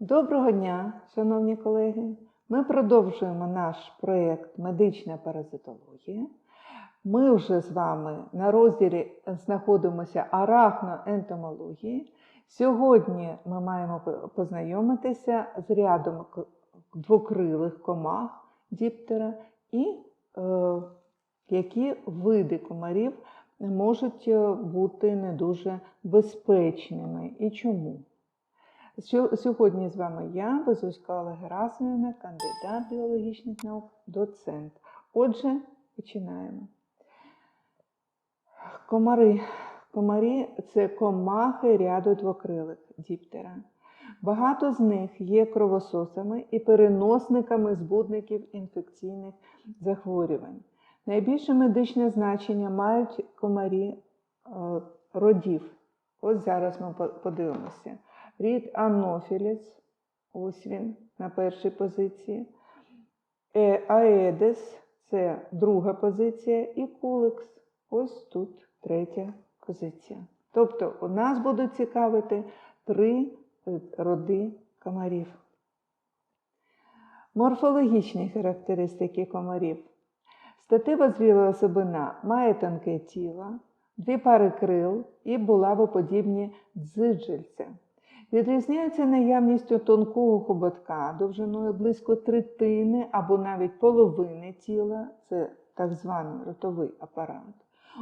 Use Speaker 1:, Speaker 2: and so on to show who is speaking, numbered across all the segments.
Speaker 1: Доброго дня, шановні колеги! Ми продовжуємо наш проєкт Медична паразитологія. Ми вже з вами на розділі знаходимося арахноентомології. Сьогодні ми маємо познайомитися з рядом двокрилих комах діптера і е, які види комарів можуть е, бути не дуже безпечними і чому. Сьо- Сьогодні з вами я, Безуська Олега Герасимівна, кандидат біологічних наук, доцент. Отже, починаємо. Комари. Комарі це комахи ряду двокрилих діптера. Багато з них є кровососами і переносниками збудників інфекційних захворювань. Найбільше медичне значення мають комарі е, родів. Ось зараз ми подивимося. Рід Анофіліс, ось він на першій позиції. Е, Аедес це друга позиція, і кулекс, ось тут третя позиція. Тобто у нас будуть цікавити три е, роди комарів. Морфологічні характеристики комарів. Статива зріла особина має тонке тіло, дві пари крил і булавоподібні дзиджельця. Відрізняються наявністю тонкого хоботка довжиною близько третини або навіть половини тіла, це так званий ротовий апарат.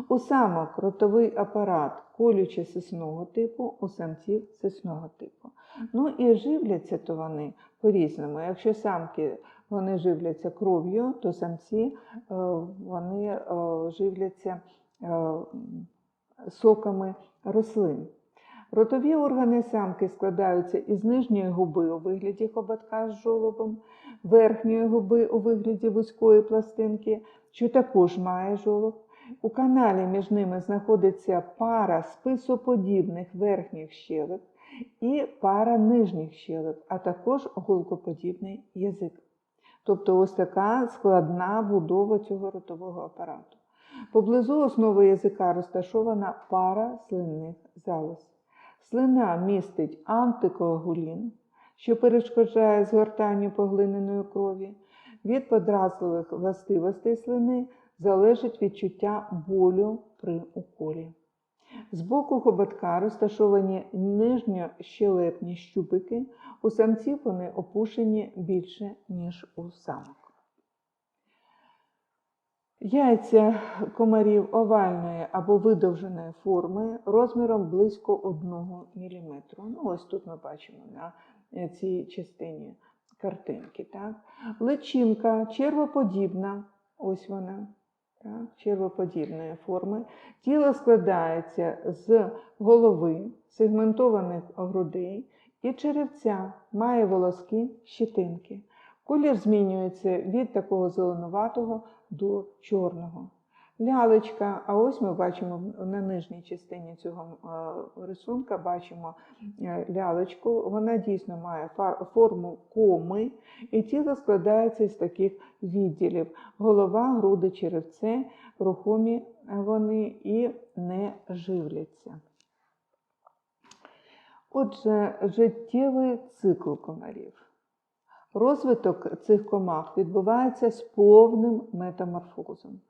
Speaker 1: У самок ротовий апарат колюче сосного типу, у самців сосного типу. Ну і живляться то вони по-різному. Якщо самки вони живляться кров'ю, то самці е, вони е, живляться е, соками рослин. Ротові органи самки складаються із нижньої губи у вигляді хоботка з жолобом, верхньої губи у вигляді вузької пластинки, що також має жолоб. У каналі між ними знаходиться пара списоподібних верхніх щелеп і пара нижніх щелеп, а також голкоподібний язик. Тобто ось така складна будова цього ротового апарату. Поблизу основи язика розташована пара слинних залоз. Слина містить антикоагулін, що перешкоджає згортанню поглиненої крові. Від подразливих властивостей слини залежить відчуття болю при уколі. З боку хоботка розташовані нижньощелепні щупики. У самців вони опушені більше, ніж у самок. Яйця комарів овальної або видовженої форми розміром близько 1 мм. Ну, ось тут ми бачимо на е, цій частині картинки. Так? Личинка червоподібна, ось вона, так? червоподібної форми. Тіло складається з голови, сегментованих грудей і черевця, має волоски, щитинки. Колір змінюється від такого зеленуватого до чорного. Лялечка, а ось ми бачимо на нижній частині цього е, рисунка бачимо е, лялечку. Вона дійсно має форму коми, і тіло складається з таких відділів: голова, груди, черевце, рухомі вони і не живляться. Отже, життєвий цикл комарів. Розвиток цих комах відбувається з повним метаморфозом.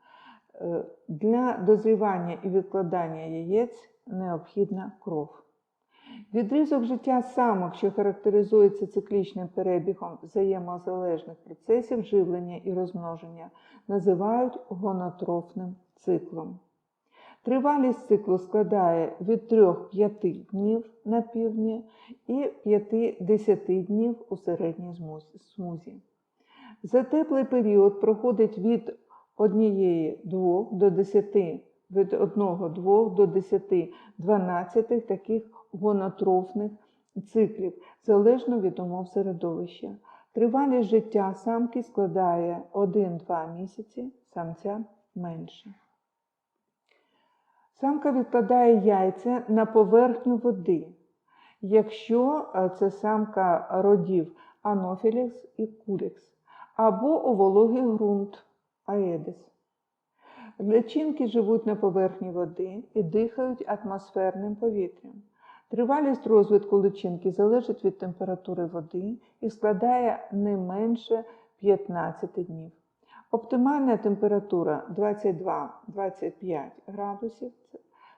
Speaker 1: Е, Для дозрівання і відкладання яєць необхідна кров. Відрізок життя самок, що характеризується циклічним перебігом взаємозалежних процесів живлення і розмноження, називають гонотрофним циклом. Тривалість циклу складає від 3-5 днів на півдні і 5-10 днів у середній смузі. За теплий період проходить від 1-2 до 10, від 1-2 до 10-12 таких гонотрофних циклів, залежно від умов середовища. Тривалість життя самки складає 1-2 місяці, самця менше. Самка відкладає яйця на поверхню води, якщо е, це самка родів анофілікс і кулікс, або у вологий ґрунт аедис. Личинки живуть на поверхні води і дихають атмосферним повітрям. Тривалість розвитку личинки залежить від температури води і складає не менше 15 днів. Оптимальна температура 22-25 градусів.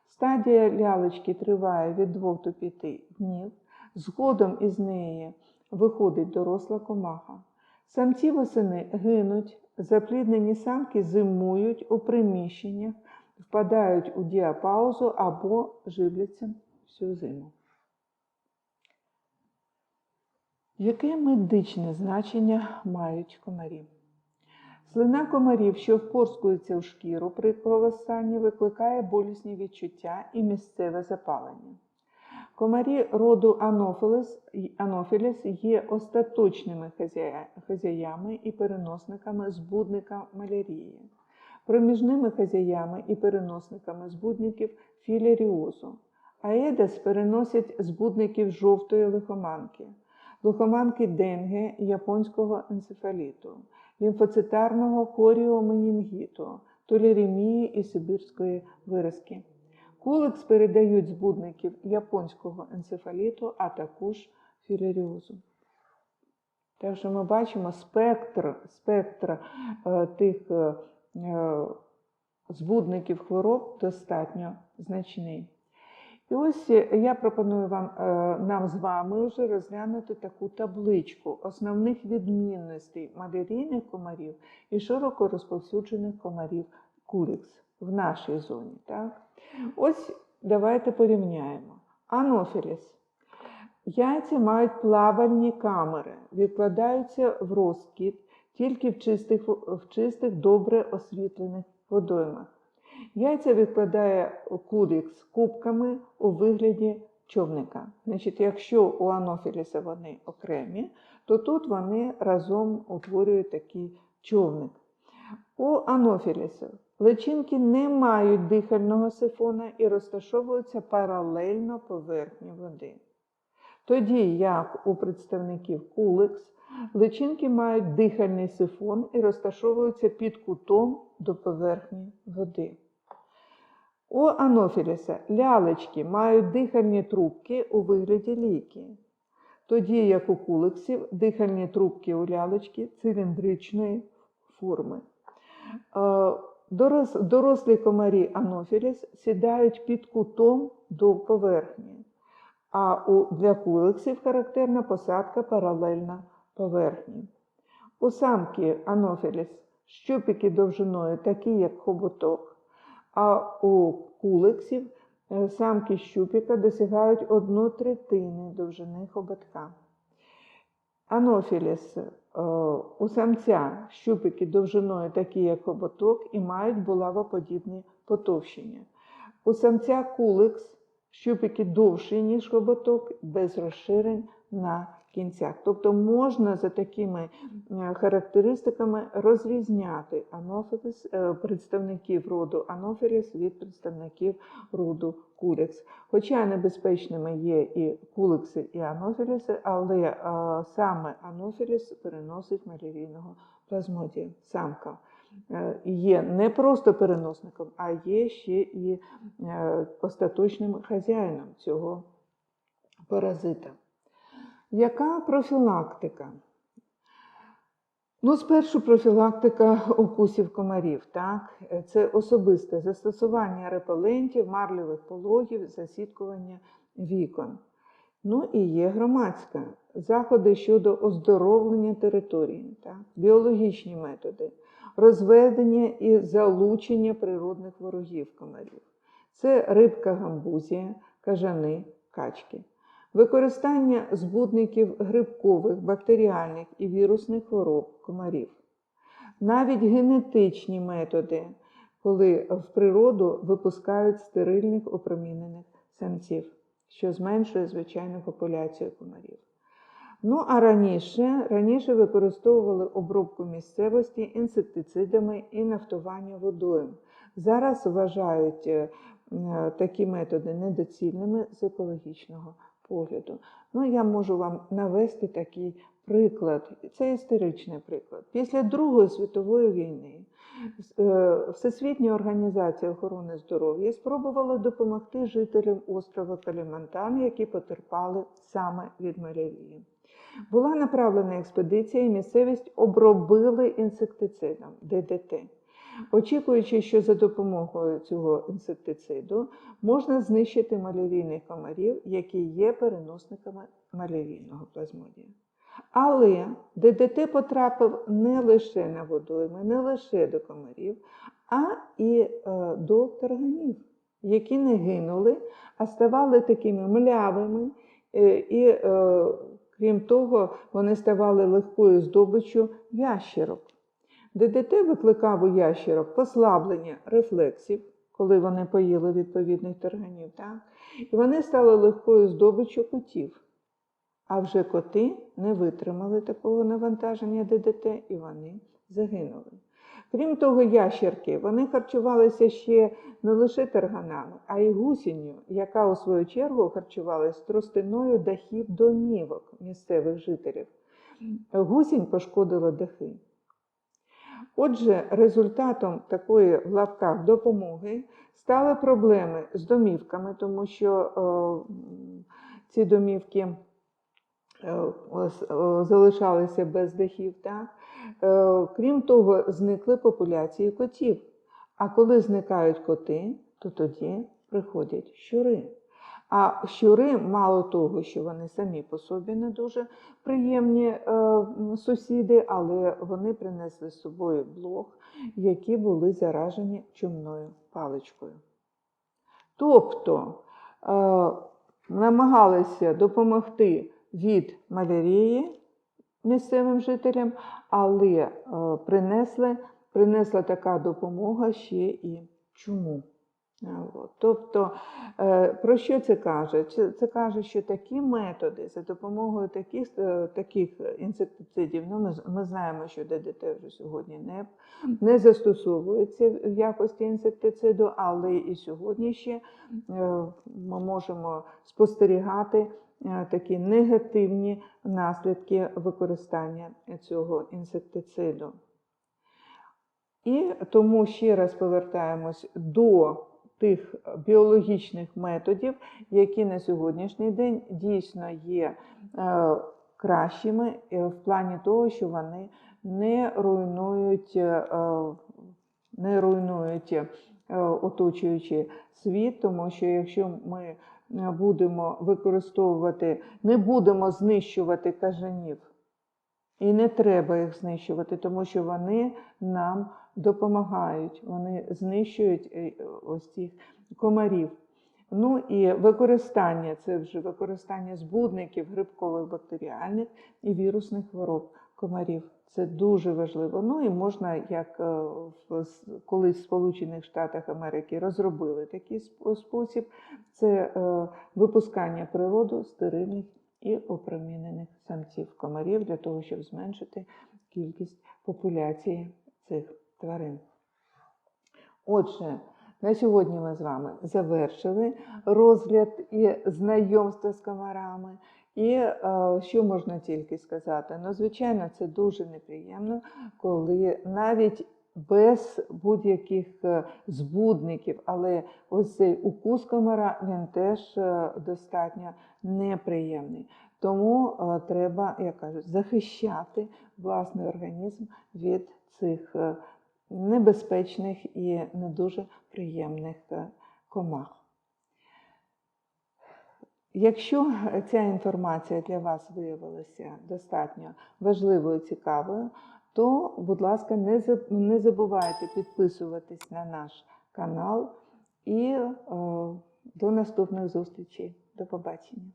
Speaker 1: Стадія лялечки триває від 2 до 5 днів. Згодом із неї виходить доросла комаха. Самці восени гинуть, запліднені самки зимують у приміщеннях, впадають у діапаузу або живляться всю зиму. Яке медичне значення мають комарі? Слина комарів, що впорскується в шкіру при кровостанні, викликає болісні відчуття і місцеве запалення. Комарі роду Анофілес є остаточними хазяями і переносниками збудника малярії, проміжними хазяями і переносниками збудників філяріозу. Аедес переносять збудників жовтої лихоманки, лихоманки денге японського енцефаліту, лімфоцитарного коріоменінгіту, толеремії і сибірської виразки. Куликс передають збудників японського енцефаліту, а також філяріозу. Так що ми бачимо спектр, спектр е, тих е, е, збудників хвороб достатньо значний. І ось е, я пропоную вам, е, нам з вами вже розглянути таку табличку основних відмінностей малярійних комарів і широко розповсюджених комарів кулікс в нашій зоні. Так? Ось давайте порівняємо. Анофіліс. Яйця мають плавальні камери, відкладаються в розкіт тільки в чистих, в чистих добре освітлених водоймах. Яйця відкладає кулікс кубками у вигляді човника. Значить, якщо у анофіліса вони окремі, то тут вони разом утворюють такий човник. У анофілісів личинки не мають дихального сифона і розташовуються паралельно поверхні води. Тоді, як у представників куликс, личинки мають дихальний сифон і розташовуються під кутом до поверхні води. У анофіліса лялечки мають дихальні трубки у вигляді ліки, тоді як у куликсів дихальні трубки у лялечки циліндричної форми. Е, Дорослі комарі анофіліс сідають під кутом до поверхні, а для куликсів характерна посадка паралельна поверхні. У самки анофіліс щупики довжиною такі, як хоботок, а у куликсів е, самки щупика досягають одну третини довжини хоботка. Анофіліс е, у самця щупики довжиною такі, як хоботок, і мають булавоподібні потовщення. У самця куликс щупики довші, ніж хоботок, без розширень на кінцях. Тобто можна за такими е, характеристиками розрізняти анофіліс, е, представників роду анофіліс від представників роду кулікс. Хоча небезпечними є і куликси, і анофіліси, але е, саме анофіліс переносить малярійного плазмодія, самка. Є не просто переносником, а є ще і остаточним хазяїном цього паразита. Яка профілактика? Ну, спершу профілактика укусів комарів. Так? Це особисте застосування репелентів, марлевих пологів, засідкування вікон. Ну і є громадська заходи щодо оздоровлення території, так? біологічні методи, розведення і залучення природних ворогів комарів. Це рибка гамбузія, кажани, качки. Використання збудників грибкових, бактеріальних і вірусних хвороб комарів. Навіть генетичні методи, коли в природу випускають стерильних опромінених самців, що зменшує звичайну популяцію комарів. Ну а раніше, раніше використовували обробку місцевості інсектицидами і нафтування водою. Зараз вважають е, такі методи недоцільними з екологічного погляду. Ну, я можу вам навести такий приклад. Це історичний приклад. Після Другої світової війни Е, Всесвітня організація охорони здоров'я спробувала допомогти жителям острова Калімантан, які потерпали саме від малярії. Була направлена експедиція, і місцевість обробили інсектицидом ДДТ. Очікуючи, що за допомогою цього інсектициду можна знищити малярійних комарів, які є переносниками малярійного плазмодія. Але ДДТ потрапив не лише на водойми, не лише до комарів, а і е, до тарганів, які не гинули, а ставали такими млявими, е, і, е, крім того, вони ставали легкою здобиччю ящерок. ДДТ викликав у ящерок послаблення рефлексів, коли вони поїли відповідних тарганів, так? і вони стали легкою здобиччю котів. А вже коти не витримали такого навантаження ДДТ і вони загинули. Крім того, ящерки вони харчувалися ще не лише тарганами, а й гусінню, яка у свою чергу харчувалась тростиною дахів домівок місцевих жителів. Гусінь пошкодила дахи. Отже, результатом такої в лапках допомоги стали проблеми з домівками, тому що е, ці домівки е, ос- е, залишалися без дахів. Так? Е, крім того, зникли популяції котів. А коли зникають коти, то тоді приходять щури. А щури, мало того, що вони самі по собі не дуже приємні е, сусіди, але вони принесли з собою блох, які були заражені чумною паличкою. Тобто е, намагалися допомогти від малярії місцевим жителям, але е, принесли, принесла така допомога ще і чуму. Тобто, е, про що це каже? Це каже, що такі методи за допомогою таких, е, таких інсектицидів, ну ми, ми знаємо, що ДДТ вже сьогодні не, не застосовується в якості інсектициду, але і сьогодні ще е, ми можемо спостерігати такі негативні наслідки використання цього інсектициду. І тому ще раз повертаємось до тих біологічних методів, які на сьогоднішній день дійсно є е, кращими е, в плані того, що вони не руйнують, е, не руйнують оточуючий світ, тому що якщо ми будемо використовувати, не будемо знищувати кажанів, і не треба їх знищувати, тому що вони нам допомагають, вони знищують е, ось цих комарів. Ну і використання це вже використання збудників грибкових бактеріальних і вірусних хвороб комарів. Це дуже важливо. Ну і можна, як е, колись в Сполучених Штатах Америки розробили такий спосіб, це е, випускання природу стерильних і опромінених самців комарів для того, щоб зменшити кількість популяції цих тварин. Отже, на сьогодні ми з вами завершили розгляд і знайомство з комарами. І е, що можна тільки сказати? Ну, звичайно, це дуже неприємно, коли навіть без будь-яких е, збудників, але ось цей укус комара він теж е, достатньо неприємний. Тому треба, як кажуть, захищати власний організм від цих небезпечних і не дуже приємних е, комах. Якщо ця інформація для вас виявилася достатньо важливою цікавою, то, будь ласка, не забувайте підписуватись на наш канал і е, до наступних зустрічей. До побачення.